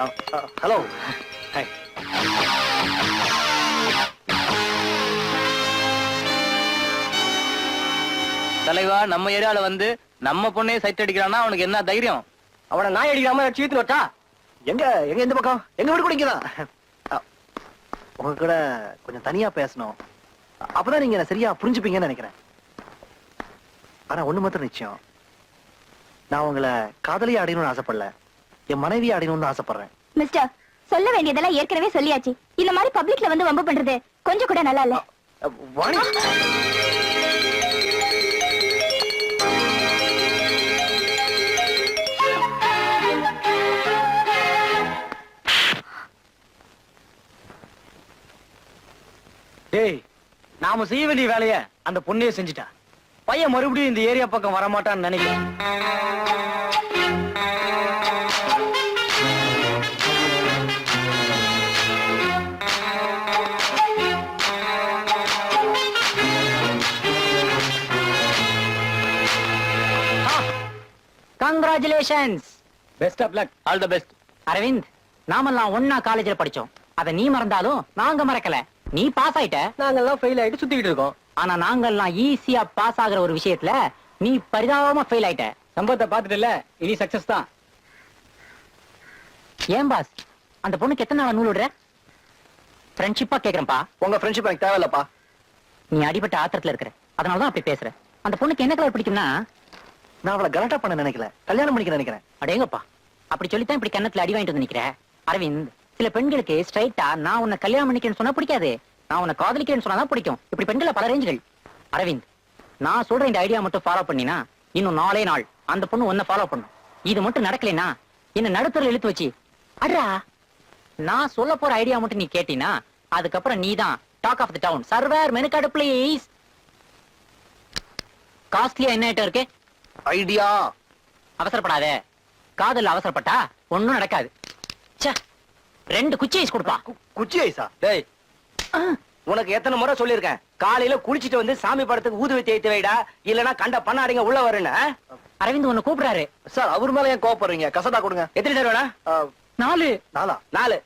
Hello. தலைவா நம்ம ஏரியால வந்து நம்ம பொண்ணையே சைட் அடிக்கிறான்னா அவனுக்கு என்ன தைரியம்? அவனை நாய் அடிக்காம சீத்து வட்டா எங்க எங்க எந்த பக்கம்? எங்க வீடு கூட இங்கதான். அ, உங்க கூட கொஞ்சம் தனியா பேசணும். அப்பதான் நீங்க என்ன சரியா புரிஞ்சுப்பீங்கன்னு நினைக்கிறேன். ஆனா ஒண்ணு மாத்திரம் நிச்சயம். நான் உங்களை காதலியா அடையணும்னு ஆசைப்படல. என் மனைவியை அடையணும்னு ஆசைப்படுறேன். மிஸ்டர் சொல்ல வேண்டியதெல்லாம் ஏற்கனவே சொல்லியாச்சு. இந்த மாதிரி பப்ளிக்ல வந்து வம்பு பண்றது கொஞ்சம் கூட நல்லா இல்ல. வாணி. டேய் நாம செய்ய வேண்டிய வேலைய அந்த பொண்ணையே செஞ்சுட்டா. பையன் மறுபடியும் இந்த ஏரியா பக்கம் வரமாட்டான்னு நினைக்கிறேன். Congratulations best of luck all the best Arvind நாமெல்லாம் ஒன்னா காலேஜ்ல படிச்சோம். அத நீ மறந்தாலும் நாங்க மறக்கல. நீ பாஸ் ஆயிட்ட. நாங்கெல்லாம் ஃபெயில் ஆயிட்டு சுத்திக்கிட்டு இருக்கோம். ஆனா நாங்கெல்லாம் ஈஸியா பாஸ் ஆகுற ஒரு விஷயத்துல நீ பரிதாபமா ஃபெயில் ஆயிட்ட. சம்பவத்தை பார்த்துட்டுல இனி சக்சஸ் தான். ஏன் பாஸ் அந்த பொண்ணுக்கு எத்தனை நாள் நூல் விடுற? ஃப்ரெண்ட்ஷிப்பா கேக்குறேன்ப்பா. உங்க ஃப்ரெண்ட்ஷிப் எனக்கு தேவையில்லப்பா. நீ அடிபட்ட ஆத்திரத்துல இருக்கிற. அதனாலதான் அப்படி பேசுற. அந்த பொண்ணுக்கு என்ன கலர் பிடிக்கும்னா நான் அவளை கலாட்டா பண்ண நினைக்கல. கல்யாணம் பண்ணிக்க நினைக்கிறேன். அடேங்கப்பா அப்படி சொல்லித்தான் இப்படி கண்ணத்துல அடி வாங்கிட்டு வந்து நிக்கிற. அரவிந்த் சில பெண்களுக்கு ஸ்ட்ரைட்டா நான் உன்னை கல்யாணம் பண்ணிக்கிறேன்னு சொன்னா பிடிக்காது. நான் உன்னை காதலிக்கிறேன்னு சொன்னா தான் பிடிக்கும். இப்படி பெண்களை பல ரேஞ்சுகள் அரவிந்த் நான் சொல்ற இந்த ஐடியா மட்டும் ஃபாலோ பண்ணினா இன்னும் நாளே நாள் அந்த பொண்ணு உன்னை ஃபாலோ பண்ணும். இது மட்டும் நடக்கலைன்னா என்ன நடுத்தரில் இழுத்து வச்சு அடா நான் சொல்ல போற ஐடியா மட்டும் நீ கேட்டினா அதுக்கப்புறம் நீ தான் talk of the town server menu card place காஸ்ட்லியா என்ன ஐட்டம் இருக்கு? ஐடியா. அவசரப்படாத. காதல் அவசரப்பட்டா ஒண்ணும் நடக்காது. ச்சே ரெண்டு குச்சி ஐஸ் கொடுப்பா. குச்சி ஐசா டேய். உனக்கு எத்தனை முறை சொல்லியிருக்கேன். காலையில குளிச்சிட்டு வந்து சாமி படத்துக்கு ஊதுவை தேய்த்து வைடா. இல்லனா கண்ட பண்ணாடிங்க உள்ள வருன்னு? அரவிந்த் உன்னை கூப்பிடுறாரு. சார் அவர் மேல ஏன் கோவப்படுறீங்க? கசடா கொடுங்க. எத்தனை சார் வேணா? நாலு. நாலா? நாலு.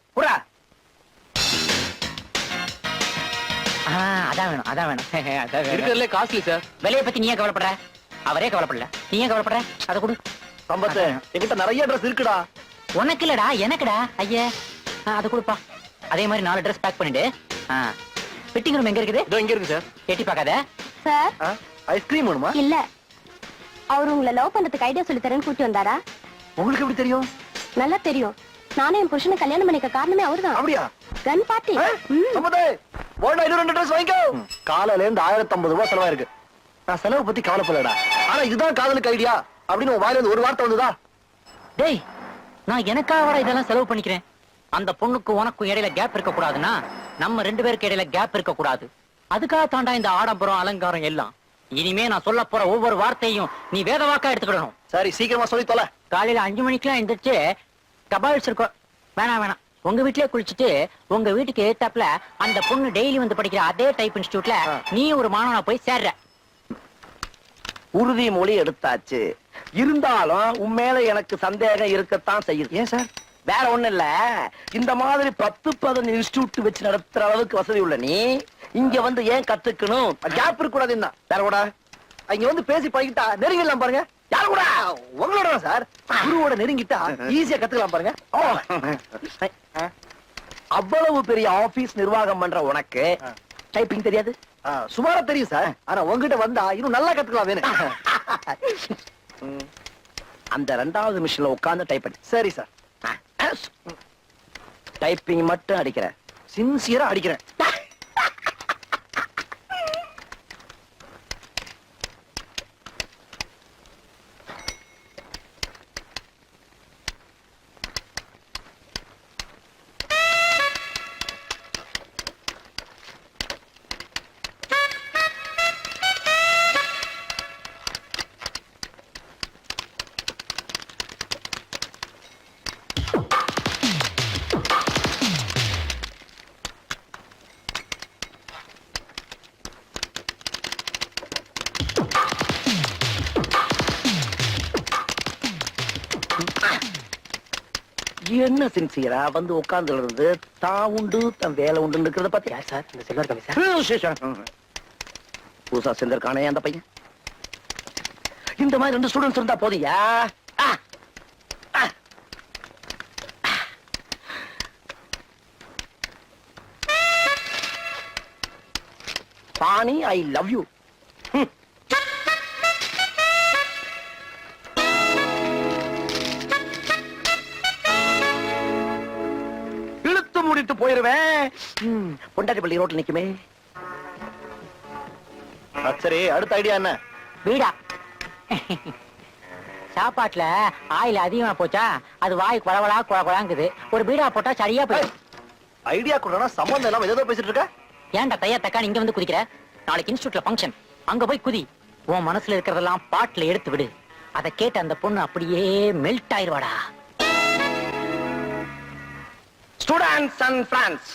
ஆ, அதான் வேணும் அதான் வேணும். அதான் வேணும். இருக்கிறதுல காஸ்ட்லி சார். விலைய பத்தி நீ ஏன் கவலைப்படுற? அவரே கவலைப்படல. நீ ஏன் கவலைப்படுற? அதை கொடு. சம்பத்து என்கிட்ட நிறைய ட்ரெஸ் இருக்குடா. உனக்கு இல்லடா எனக்குடா. ஐயா அதை கொடுப்பா. அதே மாதிரி நாலு ட்ரெஸ் பேக் பண்ணிடு. ஃபிட்டிங் ரூம் எங்க இருக்குது? இதோ இங்க இருக்கு சார் எட்டி பார்க்காத. சார் ஐஸ்கிரீம் வேணுமா? இல்ல. அவர் உங்களை லவ் பண்றதுக்கு ஐடியா சொல்லி தரேன்னு கூட்டி வந்தாரா? உங்களுக்கு எப்படி தெரியும்? நல்லா தெரியும். நானும் என் புருஷனை கல்யாணம் பண்ணிக்க காரணமே அவர்தான். அப்படியா? கன் பார்ட்டி? சம்பத்து போடா இன்னும் ரெண்டு ட்ரெஸ் வாங்கிக்கோ. காலையில இருந்து ஆயிரத்தி ஐம்பது ரூபாய் செலவாயிருக்கு. நான் செலவு பத்தி கவலைப்படலடா. ஆனா இதுதான் காதலுக்கு ஐடியா அப்படின்னு உன் வாயில இருந்து ஒரு வார்த்தை வந்ததா? டேய் நான் எனக்காக இதெல்லாம் செலவு பண்ணிக்கிறேன்? அந்த பொண்ணுக்கு உனக்கும் இடையில கேப் இருக்க கூடாதுன்னா நம்ம ரெண்டு பேருக்கு இடையில கேப் இருக்க கூடாது அதுக்காக தாண்டா இந்த ஆடம்பரம் அலங்காரம் எல்லாம். இனிமே நான் சொல்ல போற ஒவ்வொரு வார்த்தையும் நீ வேத வாக்கா எடுத்துக்கிடணும். சரி சீக்கிரமா சொல்லி தொலை. காலையில அஞ்சு மணிக்கெல்லாம் எந்திரிச்சு கபால்ஸ் இருக்கோம் வேணாம் வேணாம். உங்க வீட்லயே குளிச்சுட்டு உங்க வீட்டுக்கு ஏத்தாப்புல அந்த பொண்ணு டெய்லி வந்து படிக்கிற அதே டைப் இன்ஸ்டியூட்ல. நீ ஒரு மாணவனா போய் சேர்ற. உறுதி மொழி எடுத்தாச்சு. இருந்தாலும் உன் மேல எனக்கு சந்தேகம் இருக்கத்தான் செய்யுது. ஏன் சார்? வேற ஒண்ணு இல்ல. இந்த மாதிரி பத்து பதினஞ்சு இன்ஸ்டியூட் வச்சு நடத்துற அளவுக்கு வசதி உள்ள நீ இங்க வந்து ஏன் கத்துக்கணும்? கேப் இருக்க கூடாது என்ன வேற கூட. இங்க வந்து பேசி பழகிட்டா நெருங்கிடலாம் பாருங்க. யாரு கூட? உங்களோட சார். குருவோட நெருங்கிட்டா ஈஸியா கத்துக்கலாம் பாருங்க. அவ்வளவு பெரிய ஆபீஸ் நிர்வாகம் பண்ற உனக்கு டைப்பிங் தெரியாது? சுமாரா தெரியும் சார். ஆனா உங்ககிட்ட வந்தா இன்னும் நல்லா கத்துக்கலாம் வேணும் அந்த ரெண்டாவது மிஷின்ல உட்கார்ந்து டைப் பண்ணி. சரி சார். டைப்பிங் மட்டும் அடிக்கிற சின்சியரா அடிக்கிறேன். என்ன சின்சியரா வந்து உட்கார்ந்து இருந்து தான் உண்டு தன் வேலை உண்டு இருக்கிறத பத்தி யார் சார்? இந்த சில்வர் கம்மி சார். பூசா அந்த பையன். இந்த மாதிரி ரெண்டு ஸ்டூடெண்ட்ஸ் இருந்தா போதியா பாணி ஐ லவ் யூ முடித்து போயிருவேன். ம், பொண்டாட்டி பள்ளி ரோட்ல நிக்குமே. சரி அடுத்த ஐடியா என்ன? வீடா. சாப்பாட்டுல ஆயில் அதிகமா போச்சா அது வாய் குழவளா குழ குழாங்குது. ஒரு பீடா போட்டா சரியா போயிடும். ஐடியா கொடுறா சம்பந்தம் இல்லாம ஏதோ பேசிட்டு இருக்க? ஏன்டா தையா தக்கான் இங்க வந்து குதிக்கிற? நாளைக்கு இன்ஸ்டியூட்ல ஃபங்க்ஷன் அங்க போய் குதி. உன் மனசுல இருக்கிறதெல்லாம் பாட்டுல எடுத்து விடு. அதை கேட்டு அந்த பொண்ணு அப்படியே மெல்ட் ஆயிருவாடா. ஸ்டூடெண்ட்ஸ் அண்ட் ஃப்ரெண்ட்ஸ்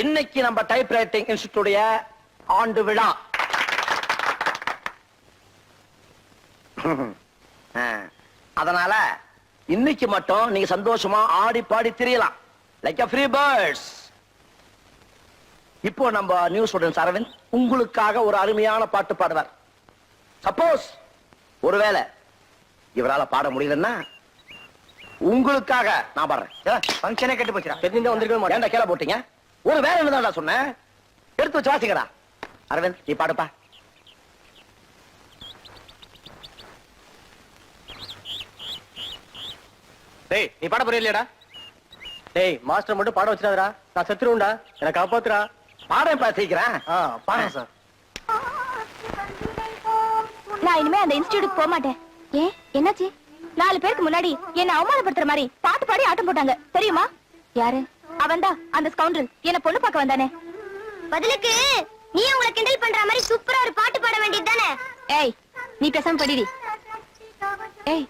இன்னைக்கு நம்ம டைப் ரைட்டிங் இன்ஸ்டிடியூடைய ஆண்டு விழா. அதனால இன்னைக்கு மட்டும் நீங்க சந்தோஷமா ஆடி பாடி திரியலாம். லைக் ஃப்ரீ பேர்ட்ஸ் இப்போ நம்ம நியூ ஸ்டூடெண்ட்ஸ் அரவிந்த் உங்களுக்காக ஒரு அருமையான பாட்டு பாடுவார். சப்போஸ் ஒருவேளை இவரால் பாட முடியலன்னா உங்களுக்காக நான் பாடுறேன். ஃபங்க்ஷனே கெட்டு போச்சுடா. தெரிஞ்சு வந்திருக்க ஏன்டா கீழே போட்டீங்க? ஒரு வேற என்னதான்டா சொன்னேன்? எடுத்து வச்சு வாசிக்கடா. அரவிந்த் நீ பாடுப்பா. டேய் நீ பாட போறியா இல்லையாடா? டேய் மாஸ்டர் மட்டும் பாட வச்சிடாதடா. நான் செத்துருவேன்டா. எனக்கு காப்பாத்துறா பாடுறேன்ப்பா சீக்கிரம். ஆ பாருங்க சார். நான் இனிமே அந்த இன்ஸ்டியூட்டுக்கு போக மாட்டேன். ஏன் என்னாச்சு? நாலு பேருக்கு முன்னாடி என்ன அவமானப்படுத்துற மாதிரி பாட்டு பாடி ஆட்டம் போட்டாங்க. தெரியுமா? யாரு? அவன்தான் அந்த ஸ்கவுண்டல் என்ன பொண்ணு பார்க்க வந்தானே. பதிலுக்கு நீ உங்களை கிண்டல் பண்ற மாதிரி சூப்பரா ஒரு பாட்டு பாட வேண்டியது தானே? ஏய் நீ பேசாம படிடி ஏய்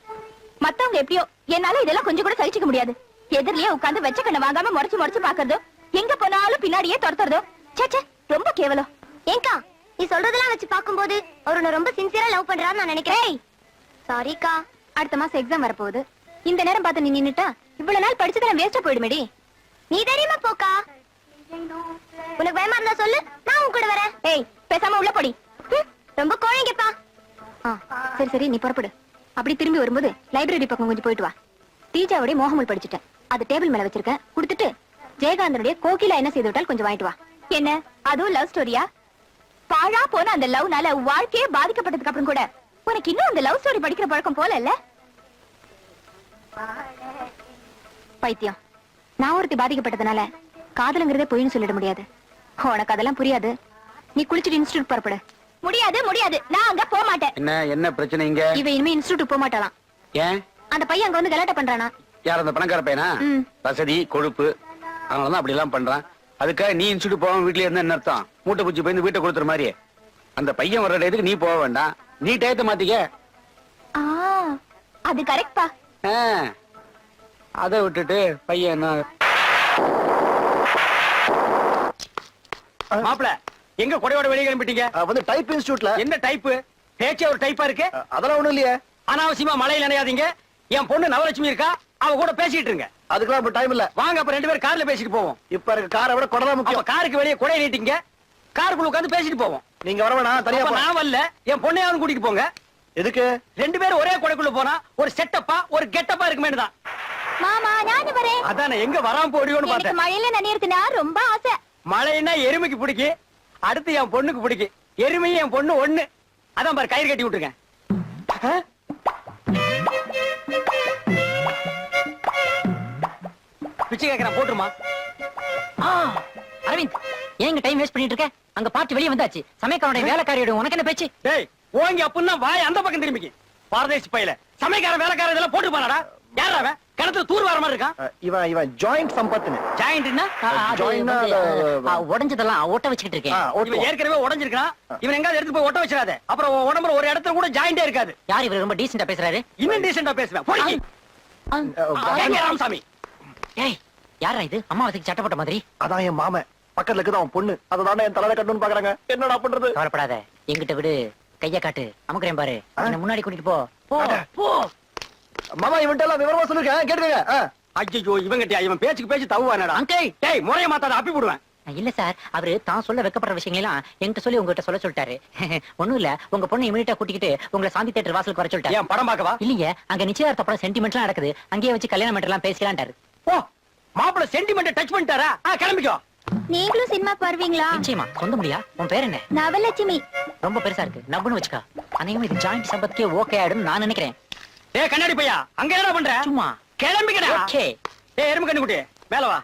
மத்தவங்க எப்படியோ என்னால இதெல்லாம் கொஞ்சம் கூட சகிச்சுக்க முடியாது. எதிரிலேயே உட்கார்ந்து வெச்ச கண்ணை வாங்காம முறைச்சு முறைச்சு பாக்குறதோ எங்க போனாலும் பின்னாடியே துரத்துறதோ ச்சே ச்சே ரொம்ப கேவலம். ஏங்கா நீ சொல்றதெல்லாம் வச்சு பாக்கும்போது அவர் உன்னை ரொம்ப சின்சியரா லவ் பண்றான்னு நான் நினைக்கிறேன். சாரிக்கா அடுத்த மாசம் எக்ஸாம் வரப்போகுது. இந்த நேரம் பார்த்து நீ நின்னுட்டா இவ்வளவு நாள் படிச்சதெல்லாம் வேஸ்டா போயிடுமேடி. நீ தெரியுமா போக்கா? உனக்கு பயமா இருந்தா சொல்லு நான் உன் கூட வரேன். ஏய் பேசாம உள்ள போடி. ரொம்ப கோழைங்கப்பா. சரி சரி நீ புறப்படு. அப்படி திரும்பி வரும்போது லைப்ரரி பக்கம் கொஞ்சம் போயிட்டு வா. தீஜாவுடைய மோகமுல் படிச்சுட்டேன். அது டேபிள் மேல வச்சிருக்கேன். கொடுத்துட்டு ஜெயகாந்தனுடைய கோகிலா என்ன செய்து விட்டால் கொஞ்சம் வாங்கிட்டு வா. என்ன அதுவும் லவ் ஸ்டோரியா பாழா போன அந்த லவ்னால வாழ்க்கையே பாதிக்கப்பட்டதுக்கு அப்புறம் கூட உனக்கு இன்னும் அந்த லவ் ஸ்டோரி படிக்கிற பழக்கம் போல இல்ல? பைத்தியம். நான் ஒருத்தி பாதிக்கப்பட்டதுனால காதலுங்கிறதே பொய்ன்னு சொல்லிட முடியாது. உனக்கு அதெல்லாம் புரியாது. நீ குளிச்சுட்டு இன்ஸ்டியூட் புறப்படு. முடியாது முடியாது. நான் அங்க போக மாட்டேன். என்ன என்ன பிரச்சனை இங்க? இவ இனிமே இன்ஸ்டியூட் போக மாட்டாளாம். ஏன்? அந்த பையன் அங்க வந்து கலாட்டா பண்றானா? யார் அந்த பணக்கார பையனா. வசதி கொழுப்பு. அதனாலதான் அப்படி எல்லாம் பண்றான். அதுக்காக நீ இன்ஸ்டியூட் போகாம வீட்லயே இருந்தா என்ன அர்த்தம்? மூட்டை பூச்சி போய் வீட்டை கொடுத்துற மாதிரி அந்த பையன் வர்ற டயத்துக்கு நீ போக வேண்டாம். நீ டயத்தை மாத்திக்க. ஆ அது கரெக்ட் பா. ஆ, அதை விட்டுட்டு பையன் என்ன? மாப்பிள எங்க கொடையோட வெளியே கிளம்பிட்டீங்க? வந்து டைப் இன்ஸ்டியூட்ல என்ன டைப்பு பேச்சே ஒரு டைப்பா இருக்கு. அதெல்லாம் ஒண்ணும் இல்லையே. அனாவசியமா மழையில நினையாதீங்க. என் பொண்ணு நவலட்சுமி இருக்கா? அவ கூட பேசிட்டு இருங்க. அதுக்கெல்லாம் இப்ப டைம் இல்ல. வாங்க அப்ப ரெண்டு பேரும் கார்ல பேசிட்டு போவோம். இப்ப இருக்க காரை விட கொடதான் முக்கியம். காருக்கு வெளியே கொடை நீட்டிங்க. காருக்குள்ள உட்கார்ந்து பேசிட்டு போவோம். நீங்க வர வேணாம் தனியா. நான் வரல. என் பொண்ணையாவது கூட்டிட்டு போங்க. எதுக்கு? ரெண்டு பேரும் ஒரே கொடைக்குள்ள போனா ஒரு செட்டப்பா ஒரு கெட்டப்பா இருக்குமே தான். மாமா நானும் வரேன். அதான் எங்க வராம போடியோன்னு பார்த்தேன். மழையில நனையறதுனா ரொம்ப ஆசை. மழைன்னா எருமைக்கு பிடிக்கும். அடுத்து என் பொண்ணுக்கு பிடிக்கும். எருமையும் என் பொண்ணு ஒண்ணு. அதான் பாரு கயிறு கட்டி விட்டுருக்கேன். ஆ? பிச்சை கேக்குறேன் போட்டுருமா? அரவிந்த் ஏன் இங்க டைம் வேஸ்ட் பண்ணிட்டு இருக்க? அங்க பார்ட்டி வெளியே வந்தாச்சு. சமயக்காரனுடைய வேலைக்காரியோட உனக்கு என்ன பேச்சு? டேய் ஓங்கி அப்புன்னா வாய் அந்த பக்கம் திரும்பிக்கு. பாரதேசி பையில. சமைக்கார வேலைக்கார இதெல்லாம் போட்டு பாடா யாரா அவன்? கிணத்துல தூர் வர மாதிரி இருக்கான். இவன் இவன் ஜாயிண்ட் சம்பத்துன்னு. ஜாயிண்ட்னா உடைஞ்சதெல்லாம் ஒட்ட வச்சுக்கிட்டு இருக்கேன். ஏற்கனவே உடைஞ்சிருக்கான் இவன் எங்காவது எடுத்து போய் ஒட்ட வச்சிடாத. அப்புறம் உடம்புல ஒரு இடத்துல கூட ஜாயிண்டே இருக்காது. யார் இவர்? ரொம்ப டீசெண்டா பேசுறாரு. இன்னும் டீசெண்டா பேசுவேன். ராமசாமி. ஏய் யாரா இது? அம்மாவசிக்கு சட்டை போட்ட மாதிரி. அதான் என் மாமன். பக்கத்துல இருக்குது அவன் பொண்ணு. அததானே என் தலையில கட்டணும்னு பாக்குறாங்க. என்னடா பண்றது? கவலைப்படாத. எங்கிட்ட விடு. கைய காட்டு. அமுக்குறேன் பாரு. என்ன முன்னாடி கூட்டிட்டு போ. போ. போ. மாமா இவன்ட்ட எல்லாம் விவரமா சொல்லிருக்கேன். கேட்டுக்கங்க. ஐயோ இவங்கிட்ட இவன் பேச்சுக்கு பேச்சு தவுவானடா அங்கிள்! டேய் முறைய மாத்தாத அப்பி போடுவேன். இல்ல சார். அவரு தான் சொல்ல வைக்கப்படுற விஷயங்கள்லாம் என்கிட்ட சொல்லி உங்ககிட்ட சொல்ல சொல்லிட்டாரு. ஒண்ணும் இல்ல. உங்க பொண்ணு இமீடியட்டா கூட்டிக்கிட்டு உங்களை சாந்தி தேட்டர் வாசலுக்கு வர சொல்லிட்டாரு. ஏன் படம் பார்க்கவா? இல்லைங்க அங்க நிச்சயதார்த்த படம் சென்டிமெண்ட்லாம் நடக்குது. அங்கேயே வச்சு கல்யாணம் எல்லாம் பேசலான்ட்டாரு ஓ மாப்பிள்ள சென்டிமெண்ட் டச் பண்ணிட்டாரா? கிளம்பிக்கோ. நீங்களும் சினிமாக்கு வருவீங்களா நிச்சயமா. சொந்த முடியா உன் பேர் என்ன? நவலட்சுமி. ரொம்ப பெருசா இருக்கு. நம்புன்னு வச்சுக்கா. அநேகமா இது ஜாயிண்ட் சம்பத்துக்கே ஓகே ஆயிடும் நான் நினைக்கிறேன். டேய் கண்ணாடி பையா அங்க என்ன பண்ற? சும்மா. கிளம்பிக்கடா. ஓகே டேய் எறும்பு கண்ணு குட்டி மேல வா.